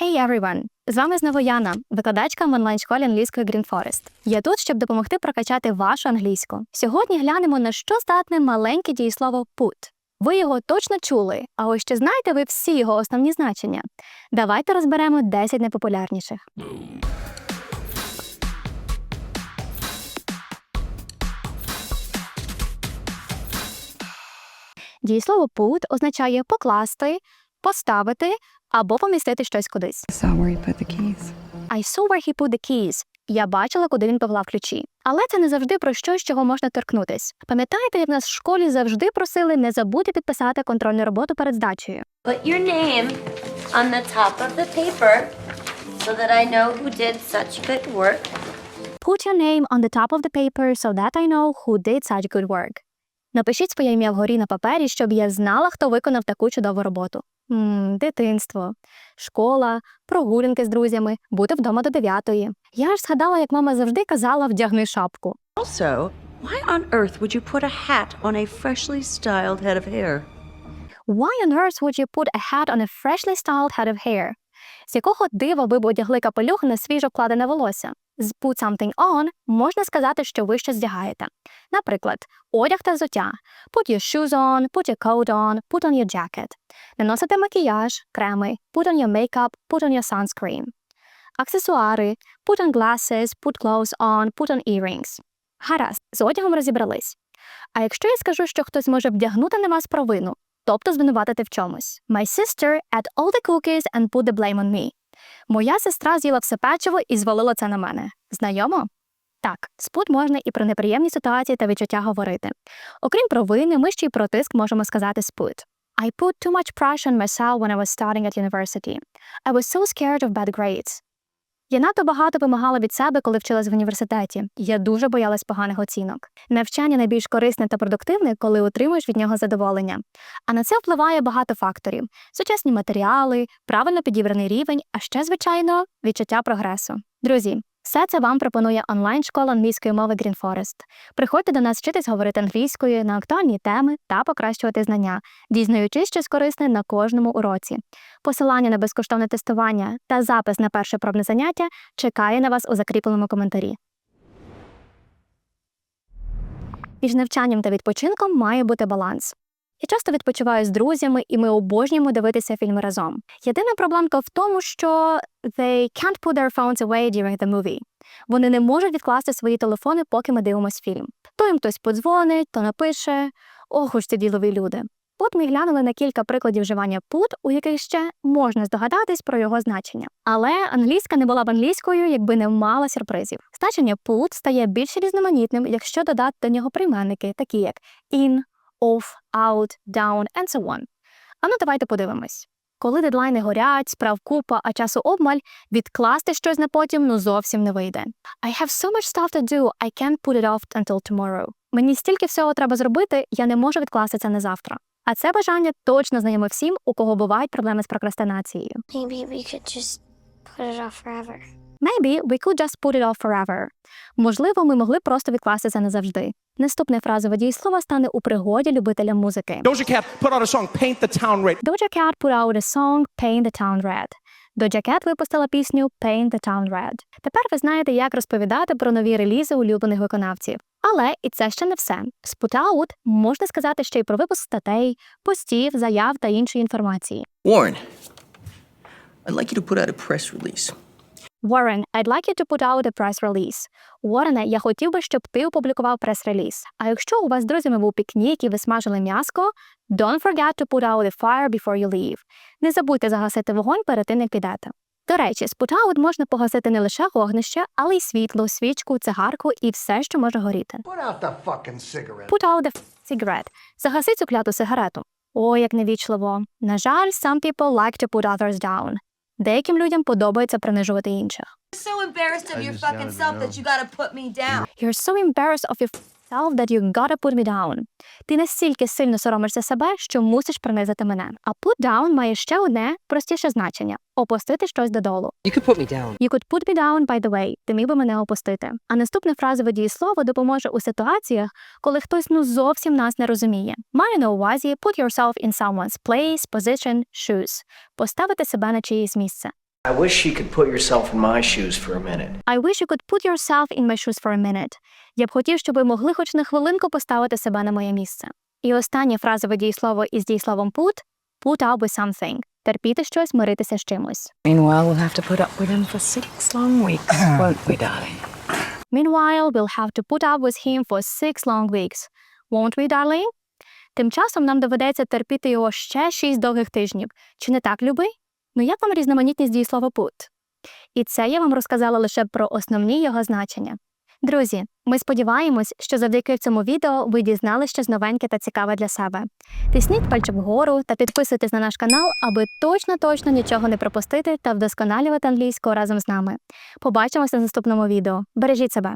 Hey everyone! З вами знову Яна, викладачка в онлайн-школі англійської Green Forest. Я тут, щоб допомогти прокачати вашу англійську. Сьогодні глянемо на що здатне маленьке дієслово put. Ви його точно чули, а ось чи знаєте ви всі його основні значення? Давайте розберемо 10 найпопулярніших. Дієслово put означає покласти, поставити або помістити щось кудись. I saw where he put the keys. I saw where he put the keys. Я бачила, куди він поклав ключі. Але це не завжди про щось, чого можна торкнутись. Пам'ятаєте, як нас в школі завжди просили не забути підписати контрольну роботу перед здачею. Put your name on the top of the paper so that I know who did such good work. Put your name on the top of the paper so that I know who did such good work. Напишіть своє ім'я вгорі на папері, щоб я знала, хто виконав таку чудову роботу. Дитинство, школа, прогулянки з друзями, бути вдома до дев'ятої. Я ж згадала, як мама завжди казала вдягни шапку. Also, why on earth would you put a hat on a freshly styled head of hair? Why on earth would you put a hat on a freshly styled head of hair? З якого дива ви б одягли капелюх на свіжо вкладене волосся? З put something on можна сказати, що ви щось вдягаєте. Наприклад, одяг та взуття. Put your shoes on, put your coat on, put on your jacket. Наносити макіяж, креми, put on your makeup, put on your sunscreen. Аксесуари, put on glasses, put clothes on, put on earrings. Гаразд, з одягом розібрались. А якщо я скажу, що хтось може вдягнути на вас провину, тобто звинуватити в чомусь. My sister ate all the cookies and put the blame on me. Моя сестра з'їла все печиво і звалила це на мене. Знайомо? Так, спут можна і про неприємні ситуації та відчуття говорити. Окрім провини, ми ще й про тиск можемо сказати спут. I put too much pressure on myself when I was starting at university. I was so scared of bad grades. Я надто багато вимагала від себе, коли вчилась в університеті. Я дуже боялась поганих оцінок. Навчання найбільш корисне та продуктивне, коли отримуєш від нього задоволення. А на це впливає багато факторів: сучасні матеріали, правильно підібраний рівень, а ще, звичайно, відчуття прогресу. Друзі, все це вам пропонує онлайн-школа англійської мови Green Forest. Приходьте до нас вчитись говорити англійською на актуальні теми та покращувати знання, дізнаючись щось корисне на кожному уроці. Посилання на безкоштовне тестування та запис на перше пробне заняття чекає на вас у закріпленому коментарі. Між навчанням та відпочинком має бути баланс. Я часто відпочиваю з друзями, і ми обожнюємо дивитися фільми разом. Єдина проблемка в тому, що they can't put their phones away during the movie. Вони не можуть відкласти свої телефони, поки ми дивимося фільм. То їм хтось подзвонить, то напише. Ох уж ці ділові люди. От ми глянули на кілька прикладів вживання put, у яких ще можна здогадатись про його значення. Але англійська не була б англійською, якби не мала сюрпризів. Значення put стає більш різноманітним, якщо додати до нього прийменники, такі як in, off, out, down and so on. А ну давайте подивимось. Коли дедлайни горять, справ купа, а часу обмаль, відкласти щось на потім ну зовсім не вийде. I have so much stuff to do, I can't put it off until tomorrow. Мені стільки всього треба зробити, я не можу відкласти це на завтра. А це бажання точно знайоме всім, у кого бувають проблеми з прокрастинацією. Maybe we could just put it off forever. Maybe we could just put it off forever. Можливо, ми могли просто відкласти це назавжди. Наступне фразове дієслово стане у пригоді любителям музики. Doja Cat put out a song, Paint the Town Red. Doja Cat put out a song Paint the Town Red. Doja Cat випустила пісню Paint the Town Red. Тепер ви знаєте, як розповідати про нові релізи улюблених виконавців. Але і це ще не все. З put out можна сказати ще й про випуск статей, постів, заяв та іншої інформації. Warren, I'd like you to put out a press release. Warren, I'd like you to put out a press release. Уоррене, я хотів би, щоб ти опублікував прес-реліз. А якщо у вас з друзями був пікнік і ви смажили м'яско, don't forget to put out the fire before you leave. Не забудьте загасити вогонь перед тим, як підете. До речі, з put out можна погасити не лише вогнище, але й світло, свічку, цигарку і все, що може горіти. Put out the fucking cigarette. Put out the cigarette. Загаси цю кляту сигарету. О, як невічливо. На жаль, some people like to put others down. Деяким людям подобається принижувати інших. so embarrassed of your fucking self that you gotta put me down. You're so embarrassed of yourself that you gotta put me down. Ти настільки сильно соромишся себе, що мусиш принизити мене. А put down має ще одне простіше значення опустити щось додолу. You could put me down. You could put me down by the way. Ти міг би мене опустити. А наступне фразове дієслово допоможе у ситуаціях, коли хтось ну зовсім нас не розуміє. Маю на увазі put yourself in someone's place, position, shoes. Поставити себе на чиєсь місце. I wish you could put yourself in my shoes for a minute. I wish you could put yourself in my shoes for a minute. Я б хотів, щоб ви могли хоч на хвилинку поставити себе на моє місце. І останнє фразове дієслово із дієсловом put – put up with something. Терпіти щось, миритися з чимось. Meanwhile, we'll have to put up with him for six long weeks, won't we, darling? Meanwhile, we'll have to put up with him for six long weeks. Won't we, darling? Тим часом нам доведеться терпіти його ще шість довгих тижнів. Чи не так, любий? Ну як вам різноманітність дієслова put? І це я вам розказала лише про основні його значення. Друзі, ми сподіваємось, що завдяки цьому відео ви дізнали щось новеньке та цікаве для себе. Тисніть пальчик вгору та підписуйтесь на наш канал, аби точно-точно нічого не пропустити та вдосконалювати англійську разом з нами. Побачимося в наступному відео. Бережіть себе!